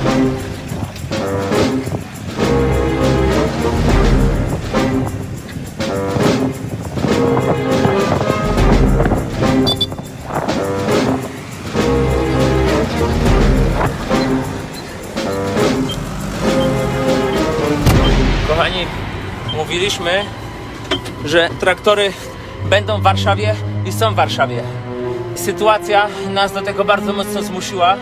Kochani, mówiliśmy, że traktory będą w Warszawie i są w Warszawie. Sytuacja nas do tego bardzo mocno zmusiła.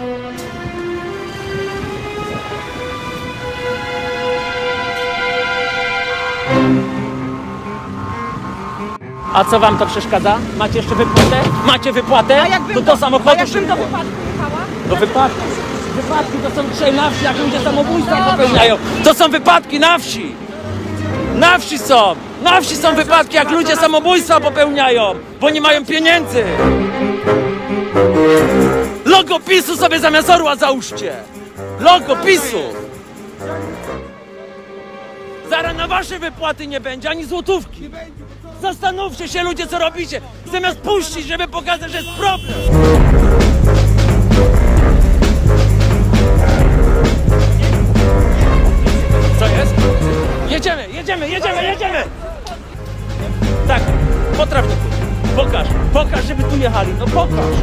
A co wam to przeszkadza? Macie jeszcze wypłatę? Macie wypłatę? A jakbym to do- do samochodu a jakbym szybko. do wypadku jechała? Do wypadki. Wypadki to są dzisiaj na wsi, jak ludzie samobójstwa popełniają. To są wypadki na wsi. Na wsi są. Na wsi są wypadki, jak ludzie samobójstwa popełniają, bo nie mają pieniędzy. Logo PiSu sobie zamiast orła załóżcie. Logo PiSu. Zaraz na wasze wypłaty nie będzie ani złotówki. Zastanówcie się ludzie, co robicie. Zamiast puścić, żeby pokazać, że jest problem. Co jest? Jedziemy, jedziemy, jedziemy, jedziemy! Tak, po trawniku. Pokaż, pokaż, żeby tu jechali. No pokaż.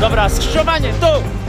Dobra, skrzyżowanie, tu!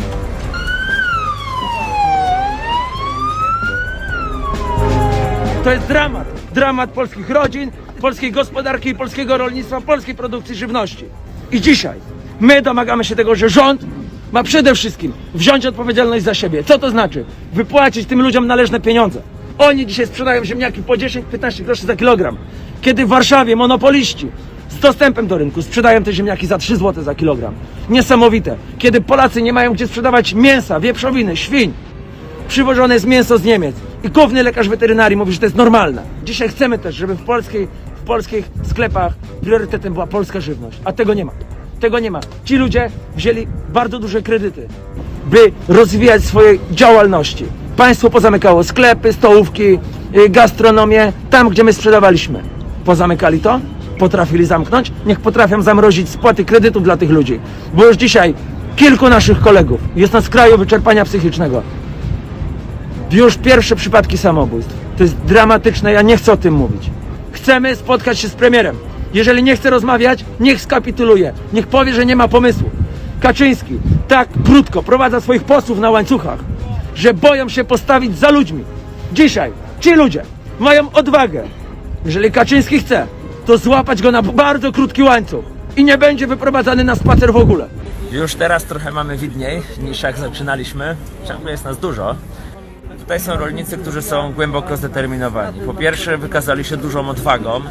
To jest dramat. Dramat polskich rodzin, polskiej gospodarki polskiego rolnictwa, polskiej produkcji żywności. I dzisiaj my domagamy się tego, że rząd ma przede wszystkim wziąć odpowiedzialność za siebie. Co to znaczy? Wypłacić tym ludziom należne pieniądze. Oni dzisiaj sprzedają ziemniaki po 10-15 groszy za kilogram. Kiedy w Warszawie monopoliści z dostępem do rynku sprzedają te ziemniaki za 3 zł za kilogram. Niesamowite. Kiedy Polacy nie mają gdzie sprzedawać mięsa, wieprzowiny, świń, przywożone jest mięso z Niemiec i główny lekarz weterynarii mówi, że to jest normalne. Dzisiaj chcemy też, żeby w, polskiej, w polskich sklepach priorytetem była polska żywność, a tego nie ma. Tego nie ma. Ci ludzie wzięli bardzo duże kredyty, by rozwijać swoje działalności. Państwo pozamykało sklepy, stołówki, y, gastronomię, tam gdzie my sprzedawaliśmy. Pozamykali to? Potrafili zamknąć? Niech potrafią zamrozić spłaty kredytów dla tych ludzi. Bo już dzisiaj kilku naszych kolegów jest na skraju wyczerpania psychicznego. Już pierwsze przypadki samobójstw. To jest dramatyczne, ja nie chcę o tym mówić. Chcemy spotkać się z premierem. Jeżeli nie chce rozmawiać, niech skapituluje. Niech powie, że nie ma pomysłu. Kaczyński tak krótko prowadza swoich posłów na łańcuchach, że boją się postawić za ludźmi. Dzisiaj ci ludzie mają odwagę. Jeżeli Kaczyński chce, to złapać go na bardzo krótki łańcuch i nie będzie wyprowadzany na spacer w ogóle. Już teraz trochę mamy widniej niż jak zaczynaliśmy. Ciągle jest nas dużo. Tutaj są rolnicy, którzy są głęboko zdeterminowani. Po pierwsze, wykazali się dużą odwagą,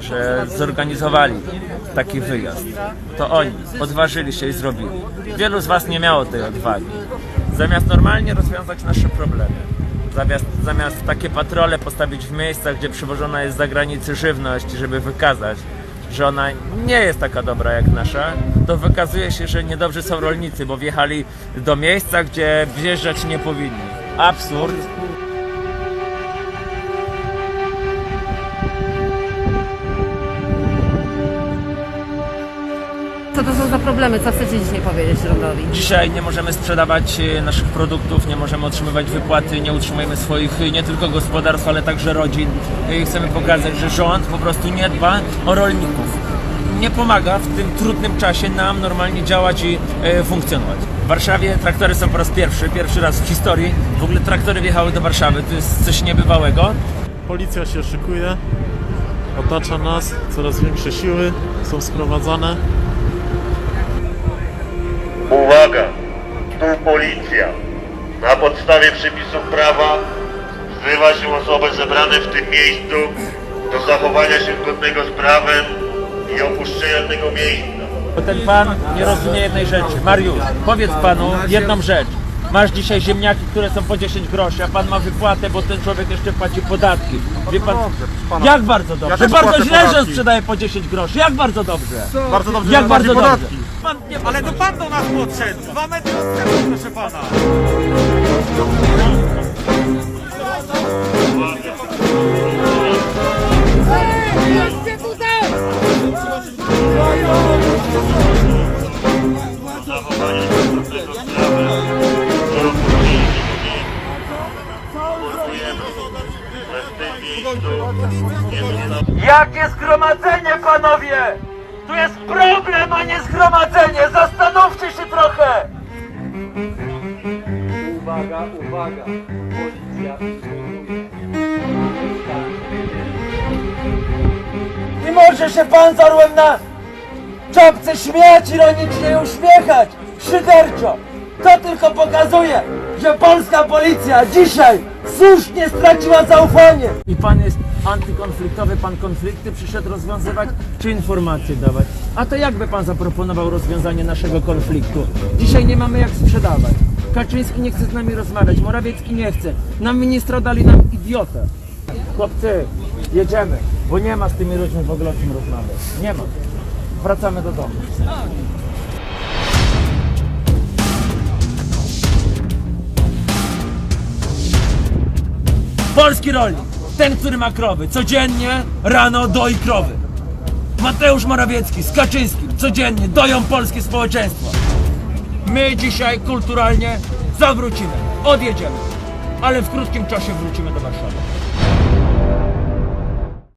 że zorganizowali taki wyjazd. To oni odważyli się i zrobili. Wielu z Was nie miało tej odwagi. Zamiast normalnie rozwiązać nasze problemy, zamiast, zamiast takie patrole postawić w miejscach, gdzie przywożona jest z zagranicy żywność, żeby wykazać, że ona nie jest taka dobra jak nasza, to wykazuje się, że niedobrzy są rolnicy, bo wjechali do miejsca, gdzie wjeżdżać nie powinni. Absurd. Co to są za problemy? Co chcecie dzisiaj powiedzieć rządowi? Dzisiaj nie możemy sprzedawać e, naszych produktów, nie możemy otrzymywać wypłaty, nie utrzymujemy swoich e, nie tylko gospodarstw, ale także rodzin. I chcemy pokazać, że rząd po prostu nie dba o rolników. Nie pomaga w tym trudnym czasie nam normalnie działać i e, funkcjonować. W Warszawie traktory są po raz pierwszy, pierwszy raz w historii. W ogóle traktory wjechały do Warszawy, to jest coś niebywałego. Policja się szykuje, otacza nas, coraz większe siły są sprowadzane. Uwaga! Tu policja. Na podstawie przepisów prawa wzywa się osoby zebrane w tym miejscu do zachowania się zgodnego z prawem i opuszczenia tego miejsca. Bo ten pan nie rozumie jednej rzeczy. Mariusz, powiedz panu jedną rzecz. Masz dzisiaj ziemniaki, które są po 10 groszy, a pan ma wypłatę, bo ten człowiek jeszcze płaci podatki. Wie pan, jak bardzo dobrze? też bardzo płacę źle, że podatki. sprzedaje po 10 groszy. Jak bardzo dobrze? Bardzo dobrze, Jak że bardzo płaci dobrze? podatki. Pan nie Ale to pan do nas podszedł! Dwa metry od sklepu, proszę pana! W tym miejscu zostało Jakie zgromadzenie, panowie? Tu jest problem, a nie zgromadzenie! Zastanówcie się trochę! Uwaga, uwaga! Policja przyjmuje. Nie może się pan z orłem na czapce śmiać, ironicznie uśmiechać! Szyderczo! To tylko pokazuje, że polska policja dzisiaj słusznie straciła zaufanie! I pan jest antykonfliktowy, pan konflikty przyszedł rozwiązywać, czy informacje dawać? A to jakby pan zaproponował rozwiązanie naszego konfliktu? Dzisiaj nie mamy jak sprzedawać. Kaczyński nie chce z nami rozmawiać, Morawiecki nie chce. Nam ministra dali nam idiotę. Chłopcy, jedziemy, bo nie ma z tymi ludźmi w ogóle o czym rozmawiać. Nie ma. Wracamy do domu. Polski rolnik, ten, który ma krowy, codziennie rano doi krowy. Mateusz Morawiecki z Kaczyńskim codziennie doją polskie społeczeństwo. My dzisiaj kulturalnie zawrócimy, odjedziemy, ale w krótkim czasie wrócimy do Warszawy.